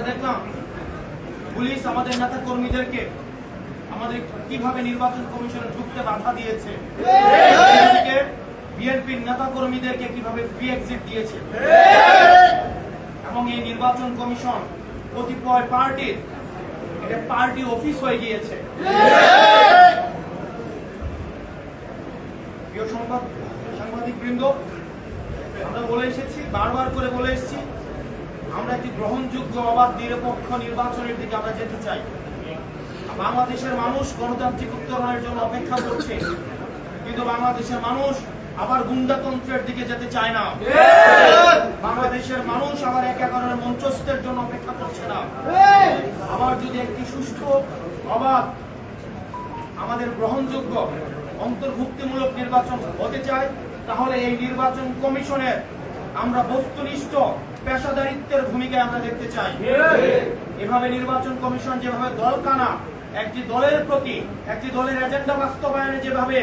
আমরা দেখলাম পুলিশ আমাদের নেতা কর্মীদেরকে আমাদের কীভাবে নির্বাচন কমিশনে ঢুকতে বাধা দিয়েছে? বিএনপির নেতা কর্মীদেরকে কীভাবে ফ্রি এক্সিট দিয়েছে? এবং এই নির্বাচন কমিশন কতিপয় পার্টির এটা পার্টি অফিস হয়ে গিয়েছে। প্রিয় সংবাদ সাংবাদিক বৃন্দ আমরা বলে এসেছি বারবার করে বলে এসেছি আমরা একটি গ্রহণযোগ্য অবাধ নিরপেক্ষ নির্বাচনের দিকে আমরা যেতে চাই। বাংলাদেশের মানুষ গণতান্ত্রিক উত্তরণের জন্য অপেক্ষা করছে। কিন্তু বাংলাদেশের মানুষ আবার গুন্ডাতন্ত্রের দিকে যেতে চায় না। বাংলাদেশের মানুষ আবার এক এগারোর মঞ্চস্থের জন্য অপেক্ষা করছে না। আবার যদি একটি সুষ্ঠু, অবাধ, আমাদের গ্রহণযোগ্য, অন্তর্ভুক্তিমূলক নির্বাচন হতে চায়, তাহলে এই নির্বাচন কমিশনের আমরা বস্তুনিষ্ঠ পেশাদারিত্বের ভূমিকায় আমরা দেখতে চাই। এভাবে নির্বাচন কমিশন যেভাবে দলকানা একটি দলের প্রতি একটি দলের এজেন্ডা বাস্তবায়নে যেভাবে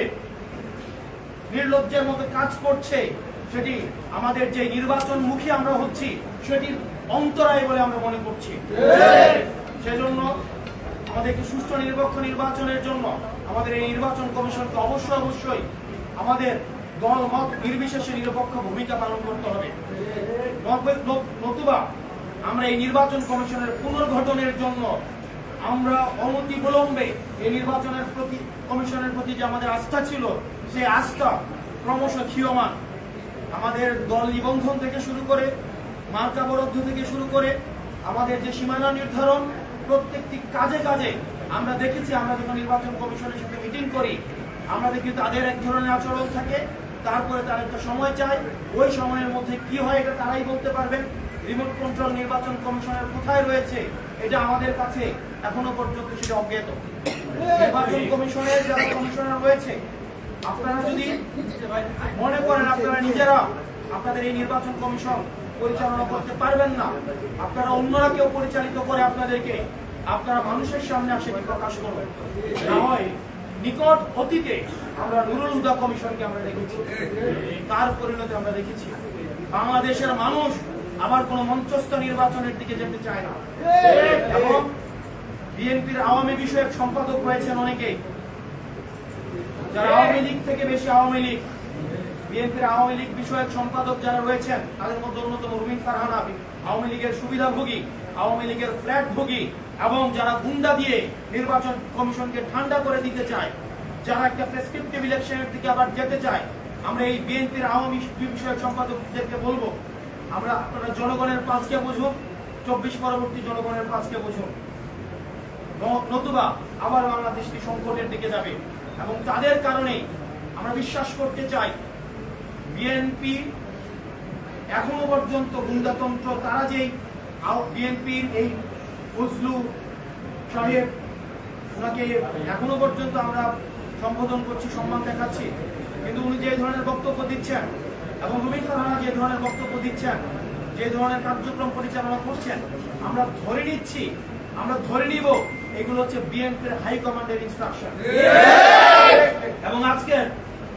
নির্লজ্জের মতো কাজ করছে সেটি আমাদের যে নির্বাচন মুখী আমরা হচ্ছি সেটি অন্তরায় বলে আমরা মনে করছি। সেজন্য আমাদেরকে সুষ্ঠু নিরপেক্ষ নির্বাচনের জন্য আমাদের এই নির্বাচন কমিশনকে অবশ্যই অবশ্যই আমাদের দল মত নির্বিশেষে নিরপেক্ষ ভূমিকা পালন করতে হবে। নতুবা আমরা এই নির্বাচন কমিশনের পুনর্গঠনের জন্য আমরা অনতি বিলম্বে এই নির্বাচনের প্রতি কমিশনের প্রতি যে আমাদের আস্থা ছিল, সেই আস্থা ক্রমশ ক্ষীয়মান। আমাদের দল নিবন্ধন থেকে শুরু করে, মার্কা বরাদ্দ থেকে শুরু করে, আমাদের যে সীমানা নির্ধারণ, প্রত্যেকটি কাজে কাজে আমরা দেখেছি, আমরা যখন নির্বাচন কমিশনের সাথে মিটিং করি, আমরা দেখি তাদের এক ধরনের আচরণ থাকে। তারপরে তার একটা সময় চায়। ওই সময়ের মধ্যে কি হয় এটা তারাই বলতে পারবেন। রিমোট কন্ট্রোল নির্বাচন কমিশনের কোথায় রয়েছে, এটা আমাদের কাছে এখনও পর্যন্ত সেটা অজ্ঞাত। নির্বাচন কমিশনের যারা কমিশনার রয়েছে, আপনারা যদি মনে করেন আপনারা নিজেরা আপনাদের এই নির্বাচন কমিশন পরিচালনা করতে পারবেন না, আপনারা অন্যরা কেউ পরিচালিত করে আপনাদেরকে, আপনারা মানুষের সামনে আসে প্রকাশ করবেন। না হয় নিকট অতীতে আমরা নুরুল হুদা কমিশনকে আমরা দেখেছি, তার পরিণতি আমরা দেখেছি। বাংলাদেশের মানুষ আবার কোন মঞ্চস্থ নির্বাচনের দিকে যেতে চায় না। এবং বিএনপির আওয়ামী বিষয়ক সম্পাদক রয়েছেন অনেকেই যারা আওয়ামী লীগ থেকে বেশি আওয়ামী লীগ, বিএনপির আওয়ামী লীগ বিষয়ক সম্পাদক যারা রয়েছেন, তাদের মধ্যে অন্যতম রুমিন ফারহানা আওয়ামী লীগের সুবিধাভোগী আওয়ামী লীগের ফ্ল্যাট ভোগী এবং যারা গুন্ডা দিয়ে নির্বাচন কমিশনকে ঠান্ডা করে দিতে চায়, যারা একটা প্রেসক্রিপটিভ ইলেকশনের দিকে আবার যেতে চায়, আমরা এই বিএনপির আওয়ামী বিষয়ক সম্পাদকদেরকে বলব, আমরা আপনারা জনগণের পাঁচকে বুঝুন চব্বিশ পরবর্তী জনগণের পাঁচকে বুঝুন নতুবা আবার বাংলাদেশটি সংকটের দিকে যাবে এবং তাদের কারণেই আমরা বিশ্বাস করতে চাই, বিএনপি এখনও পর্যন্ত গুন্ডাতন্ত্র, তারা যেই বিএনপির এই ফজলু সাহেব, ওনাকে এখনও পর্যন্ত আমরা সম্বোধন করছি, সম্মান দেখাচ্ছি। কিন্তু উনি যে ধরনের বক্তব্য দিচ্ছেন এবং রুমিন ফারহানা যে ধরনের বক্তব্য দিচ্ছেন, যে ধরনের কার্যক্রম পরিচালনা করছেন, আমরা ধরে নিচ্ছি, আমরা ধরে নিব, এগুলো হচ্ছে বিএনপির হাইকমান্ডের ইনস্ট্রাকশন এবং আজকে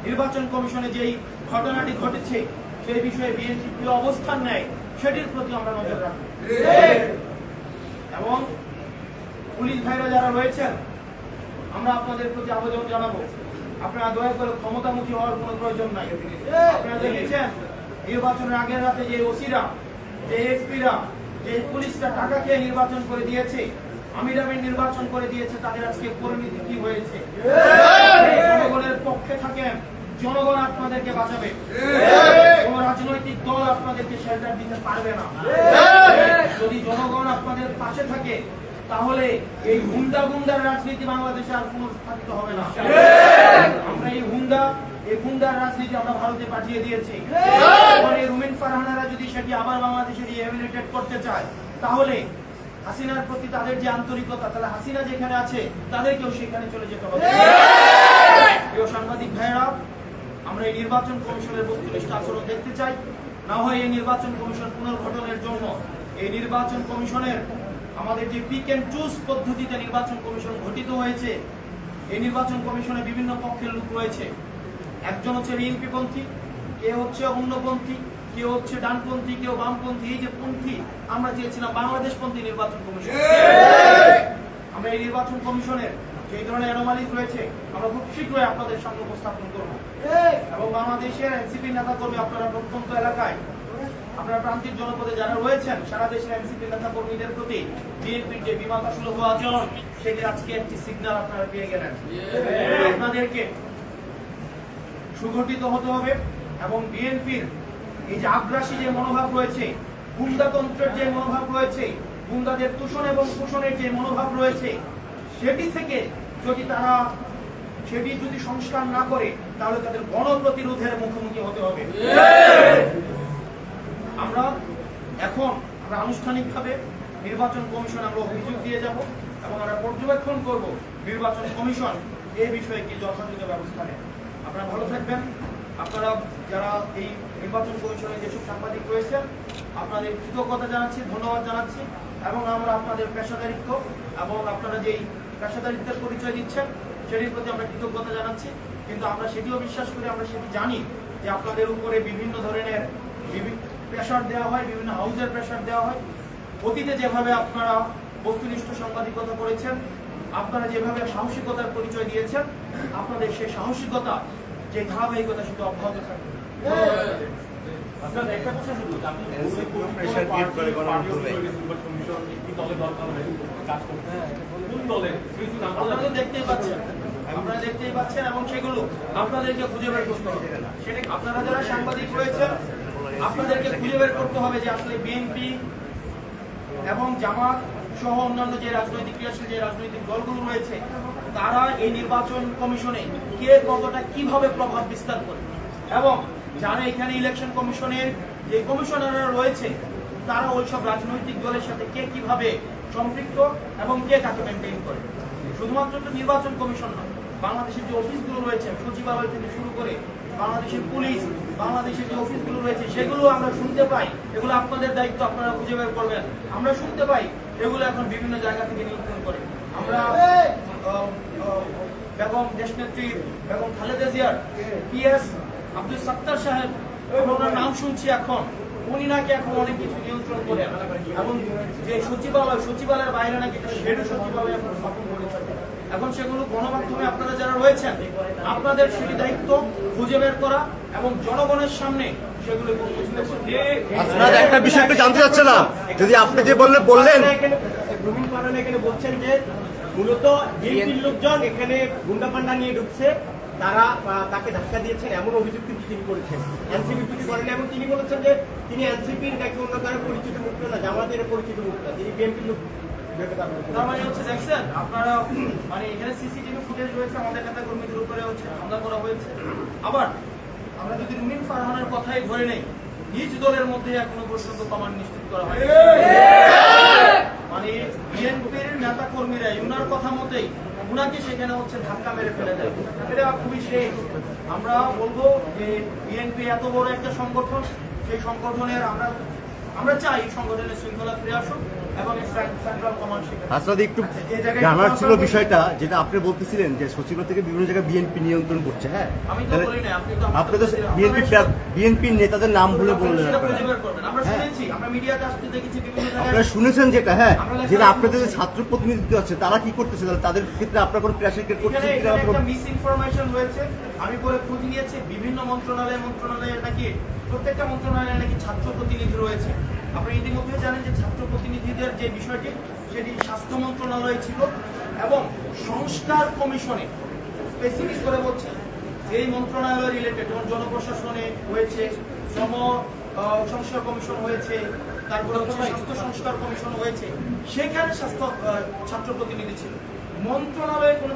নির্বাচন কমিশনে যেই ঘটনাটি ঘটেছে, সেই বিষয়ে বিএনপি অবস্থান নেয় সেটির প্রতি আমরা নজর রাখব। এবং পুলিশ ভাইরা যারা রয়েছেন আমরা আপনাদের প্রতি আবেদন জানাব। আপনারা দয়া করে ক্ষমতামুখী হওয়ার কোনো প্রয়োজন নাই। আপনারা দেখেছেন নির্বাচনের আগের রাতে যে ওসিরা যে এসপিরা যে পুলিশরা টাকা খেয়ে নির্বাচন করে দিয়েছে আমির আমির নির্বাচন করে দিয়েছে তাদের আজকে পরিণতি কি হয়েছে? জনগণের পক্ষে থাকেন জনগণ আপনাদেরকে বাঁচাবে। কোন রাজনৈতিক দল আপনাদেরকে শেল্টার দিতে পারবে না। যদি জনগণ আপনাদের পাশে থাকে তাহলে এই হুন্ডা গুন্ডার রাজনীতি বাংলাদেশে আর কোনো স্থাপিত হবে না। আমরা এই হুন্ডা এই গুন্ডার রাজনীতি আমরা ভারতে পাঠিয়ে দিয়েছি। রুমিন ফারহানারা যদি সেটি আবার বাংলাদেশে রিহেবিলিটেট করতে চায় তাহলে হাসিনার প্রতি তাদের যে আন্তরিকতা তাহলে হাসিনা যেখানে আছে তাদেরকেও সেখানে চলে যেতে হবে প্রিয় সাংবাদিক ভাইয়েরা আমরা এই নির্বাচন কমিশনের বস্তুনিষ্ঠ আচরণ দেখতে চাই। না হয় এই নির্বাচন কমিশন পুনর্গঠনের জন্য। এই নির্বাচন কমিশনের আমাদের যে পিক অ্যান্ড চুজ পদ্ধতিতে নির্বাচন কমিশন গঠিত হয়েছে এই নির্বাচন কমিশনে বিভিন্ন পক্ষের লোক রয়েছে। একজন হচ্ছে বিএনপি পন্থী কে হচ্ছে অন্যপন্থী কেউ হচ্ছে ডানপন্থী কেউ বামপন্থী এই যে পন্থী আমরা চেয়েছিলাম বাংলাদেশপন্থী নির্বাচন কমিশন। আমরা এই নির্বাচন কমিশনের যে ধরনের অ্যানোমালিজ রয়েছে আমরা খুব শীঘ্রই আপনাদের সামনে উপস্থাপন করব। এবং বাংলাদেশের এনসিপি নেতা কর্মী আপনারা প্রত্যন্ত এলাকায় আপনারা প্রান্তিক জনপদে যারা রয়েছেন সারা দেশের এনসিপি নেতা কর্মীদের প্রতি বিএনপির যে বিমাতা সুলভ আচরণ সেটির আজকে একটি সিগন্যাল আপনারা পেয়ে গেলেন। আপনাদেরকে সুগঠিত হতে হবে এবং বিএনপির এই যে আগ্রাসী যে মনোভাব রয়েছে গুন্ডাতন্ত্রের যে মনোভাব রয়েছে গুন্ডাদের দূষণ এবং শোষণের যে মনোভাব রয়েছে সেটি থেকে যদি তারা, সেটি যদি সংস্কার না করে, তাহলে তাদের গণপ্রতিরোধের মুখোমুখি হতে হবে। আমরা এখন আমরা আনুষ্ঠানিকভাবে নির্বাচন কমিশন আমরা অভিযোগ দিয়ে যাব এবং আমরা পর্যবেক্ষণ করব নির্বাচন কমিশন এ বিষয়ে কি যথাযথ ব্যবস্থা নেয়। আপনারা ভালো থাকবেন। আপনারা যারা এই নির্বাচন কমিশনে যেসব সাংবাদিক রয়েছেন, আপনাদের কৃতজ্ঞতা জানাচ্ছি, ধন্যবাদ জানাচ্ছি এবং আমরা আপনাদের পেশাদারিত্ব এবং আপনারা যেই পেশাদারিত্বের পরিচয় দিচ্ছেন সেটির প্রতি আমরা কৃতজ্ঞতা জানাচ্ছি। কিন্তু আমরা সেটিও বিশ্বাস করি আমরা সেটি জানি যে আপনাদের উপরে বিভিন্ন ধরনের প্রেশার দেওয়া হয় বিভিন্ন হাউসের প্রেশার দেওয়া হয়। অতীতে যেভাবে আপনারা বস্তুনিষ্ঠ সাংবাদিকতা করেছেন আপনারা যেভাবে সাহসিকতার পরিচয় দিয়েছেন আপনাদের সেই সাহসিকতা যে ধারাবাহিকতা সেটা অব্যাহত থাকবে। আপনার একটা হবে, কাজ করতে। কোন দলে? আপনারা দেখতেই পাচ্ছেন। আপনারা দেখতেই পাচ্ছেন এবং সেগুলো আপনাদেরকে খুঁজে বের করতে হবে। সেটা আপনারা যারা সাংবাদিক রয়েছেন, আপনাদেরকে খুঁজে বের করতে হবে যে আসলে বিএনপি এবং জামাত সহ অন্যান্য যে রাজনৈতিক ক্রিয়াশীল যে রাজনৈতিক দলগুলো রয়েছে, তারা এই নির্বাচন কমিশনে কে কতটা কীভাবে প্রভাব বিস্তার করে? এবং যারা এখানে ইলেকশন কমিশনের যে কমিশনাররা রয়েছে, তারা ওইসব রাজনৈতিক দলের সাথে কে কীভাবে সম্পৃক্ত এবং কে কাকে মেনটেন করে। শুধুমাত্র তো নির্বাচন কমিশন নয়, বাংলাদেশের যে অফিসগুলো রয়েছে, সচিবালয় থেকে শুরু করে বাংলাদেশের পুলিশ, বাংলাদেশের যে অফিসগুলো রয়েছে, সেগুলো আমরা শুনতে পাই। এগুলো আপনাদের দায়িত্ব, আপনারা খুঁজে বের করবেন। আমরা শুনতে পাই, এগুলো এখন বিভিন্ন জায়গা থেকে নিয়ন্ত্রণ করে। আমরা বেগম দেশনেত্রী বেগম খালেদা জিয়ার পিএস আব্দুল সত্তার সাহেব, ওনার নাম শুনছি এখন। উনি নাকি এখন অনেক কিছু নিয়ন্ত্রণ করেন এবং যে সচিবালয় সচিবালয়ের বাইরে নাকি একটা সচিবালয় এখন স্থাপন করে এখন সেগুলো গণমাধ্যমে আপনারা যারা রয়েছেন আপনাদের সেটি দায়িত্ব খুঁজে বের করা এবং জনগণের সামনে আপনার একটা বিষয় একটু জানতে চাচ্ছিলাম। যদি আপনি যে বললেন বললেন রুমিন পাঠান এখানে বলছেন যে মূলত বিএনপির লোকজন এখানে গুন্ডাপান্ডা নিয়ে ঢুকছে। তারা তাকে ধাক্কা দিয়েছেন, এমন অভিযোগ কিন্তু তিনি করেছেন। এনসিপি কিছু করেন এবং তিনি বলেছেন যে তিনি এনসিপির নাকি অন্য কারও পরিচিত মুখ না জামাতের পরিচিত মুখ না তিনি বিএনপির লোক। মানে মানে এখানে সিসিটিভি ফুটেজ রয়েছে, আমাদের নেতা কর্মীদের উপরে হচ্ছে হামলা করা হয়েছে। আবার, আমরা যদি রুমিন ফারহানের কথাই ধরে নেই, নিজ দলের মধ্যে এখনও পর্যন্ত কমান্ড নিশ্চিত করা হয় মানে বিএনপির নেতা কর্মীরা উনার কথা মতেই উনাকে সেখানে হচ্ছে ধাক্কা মেরে ফেলে দেয়। এটা খুবই সেই আমরা বলব যে বিএনপি এত বড় একটা সংগঠন, সেই সংগঠনের আমরা আমরা চাই সংগঠনের শৃঙ্খলা ফিরে আসুক। একটু জানার ছিল বিষয়টা যেটা আপনি বলতেছিলেন যে সচিবালয় থেকে বিভিন্ন জায়গায় বিএনপি নিয়ন্ত্রণ করছে হ্যাঁ? আপনি তো। বিএনপি বিএনপির নেতাদের নাম ভুলে বললেন আপনারা। হ্যাঁ। আপনারা শুনেছেন যেটা হ্যাঁ? যেটা। আপনাদের যে ছাত্র প্রতিনিধিত্ব আছে তারা কি করতেছে? তাদের ক্ষেত্রে আপনার কোনো প্রেশার ক্রিয়েট মিস ইনফরমেশন রয়েছে আমি পরে খোঁজ নিয়েছি বিভিন্ন মন্ত্রণালয় মন্ত্রণালয়ে নাকি প্রত্যেকটা মন্ত্রণালয়ে নাকি ছাত্র প্রতিনিধি রয়েছে। আপনি ইতিমধ্যে জানেন যে ছাত্র প্রতিনিধিদের যে বিষয়টি সেটি স্বাস্থ্য মন্ত্রণালয়ে ছিল এবং সংস্কার কমিশনে স্পেসিফিক করে বলছে যেই মন্ত্রণালয় রিলেটেড যেমন জনপ্রশাসনে হয়েছে শ্রম সংস্কার কমিশন হয়েছে তারপরে হচ্ছে স্বাস্থ্য সংস্কার কমিশন হয়েছে সেখানে স্বাস্থ্য ছাত্র প্রতিনিধি ছিল। মন্ত্রণালয়ে কোনো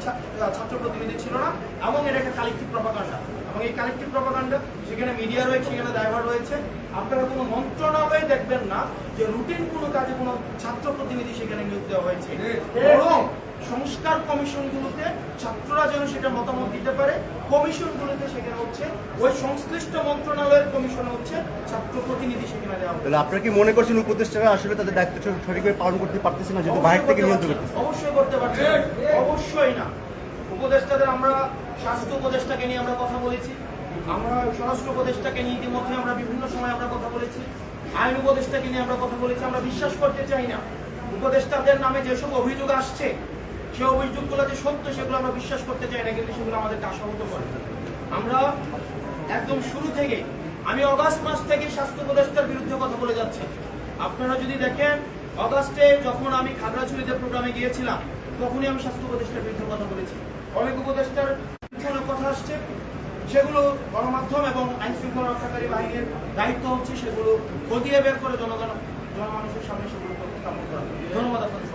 ছাত্র প্রতিনিধি ছিল না এবং এটা একটা কালেক্টিভ প্রপাগান্ডা এবং এই কালেক্টিভ প্রপাগান্ডা সেখানে মিডিয়া রয়েছে সেখানে ড্রাইভার রয়েছে আপনারা কোনো মন্ত্রণালয়ে দেখবেন না যে রুটিন কোনো কাজে কোনো ছাত্র প্রতিনিধি সেখানে নিয়োগ দেওয়া হয়েছে। বরং সংস্কার কমিশনগুলোতে ছাত্ররা যেন সেটা মতামত দিতে পারে কমিশনগুলোতে সেখানে হচ্ছে ওই সংশ্লিষ্ট মন্ত্রণালয়ের কমিশন হচ্ছে ছাত্র প্রতিনিধি সেখানে দেওয়া। তাহলে আপনারা কি মনে করছেন উপদেষ্টারা আসলে তাদের দায়িত্ব সঠিকভাবে পালন করতে পারতেছে না যেহেতু বাইরে থেকে নিয়ন্ত্রণ করতেছে? অবশ্যই করতে পারছে অবশ্যই না। উপদেষ্টাদের আমরা স্বাস্থ্য উপদেষ্টাকে নিয়ে আমরা কথা বলেছি। আমরা স্বরাষ্ট্র উপদেষ্টাকে নিয়ে ইতিমধ্যে আমরা বিভিন্ন সময় আমরা কথা বলেছি। আইন উপদেষ্টাকে নিয়ে আমরা কথা বলেছি। আমরা বিশ্বাস করতে চাই না। উপদেষ্টাদের নামে যেসব অভিযোগ আসছে, সে অভিযোগগুলো যে সত্য, সেগুলো আমরা বিশ্বাস করতে চাই না, কিন্তু সেগুলো আমাদেরকে আশাহত করে। আমরা একদম শুরু থেকে, আমি অগাস্ট মাস থেকে স্বাস্থ্য উপদেষ্টার বিরুদ্ধে কথা বলে যাচ্ছি। আপনারা যদি দেখেন, অগাস্টে যখন আমি খাগড়াছড়িতে প্রোগ্রামে গিয়েছিলাম, তখনই আমি স্বাস্থ্য উপদেষ্টার বিরুদ্ধে কথা বলেছি। অনেক উপদেষ্টার কথা আসছে। সেগুলো গণমাধ্যম এবং আইন শৃঙ্খলা রক্ষাকারী বাহিনীর দায়িত্ব হচ্ছে সেগুলো খতিয়ে বের করে জনগণ জনমানুষের সামনে সেগুলো উপস্থাপন করা ধন্যবাদ আপনাদের